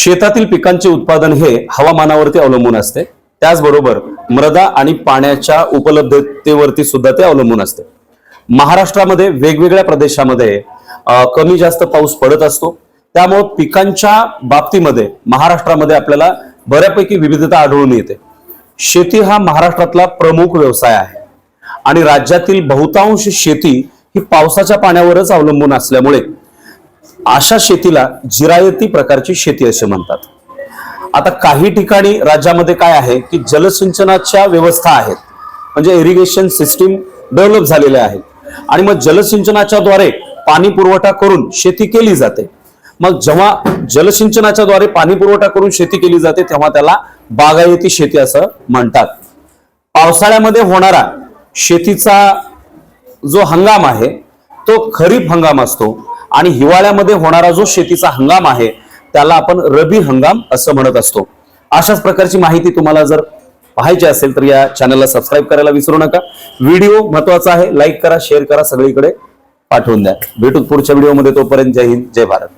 शेतातील पिकांचे उत्पादन हे हवामानावरती अवलंबून असते. त्याचबरोबर मृदा आणि पाण्याच्या उपलब्धतेवरती सुद्धा ते अवलंबून असते. महाराष्ट्रामध्ये वेगवेगळ्या प्रदेशामध्ये कमी जास्त पाऊस पडत असतो. त्यामुळे पिकांच्या बाबतीमध्ये महाराष्ट्रामध्ये आपल्याला बऱ्यापैकी विविधता आढळून येते. शेती हा महाराष्ट्रातला प्रमुख व्यवसाय आहे. आणि राज्यातील बहुतांश शेती ही पावसाच्या पाण्यावरच अवलंबून असल्यामुळे अशा शेतीला जिरायती प्रकारची शेती असे म्हणतात. आता काही ठिकाणी राज्यामध्ये काय आहे की जलसिंचनाच्या व्यवस्था आहेत. म्हणजे इरिगेशन सिस्टीम डेव्हलप झालेल्या आहेत. आणि मग जलसिंचनाच्या द्वारे पाणी पुरवठा करून शेती केली जाते. मग जेव्हा जलसिंचनाच्या द्वारे पाणी पुरवठा करून शेती केली जाते तेव्हा त्याला बागायती शेती असं म्हणतात. पावसाळ्यामध्ये होणारा शेतीचा जो हंगाम आहे तो खरीप हंगाम असतो. आणि हिवाळ्यामध्ये होणारा जो शेतीचा हंगाम आहे त्याला आपण रबी हंगाम असं म्हणत असतो. अशाच प्रकारची माहिती तुम्हाला जर पाहायची असेल तर या चॅनलला सबस्क्राईब करायला विसरू नका. व्हिडिओ महत्त्वाचा आहे लाईक करा शेअर करा सगळीकडे पाठवून द्या. भेटू पुढच्या व्हिडिओमध्ये तोपर्यंत जय हिंद जय भारत.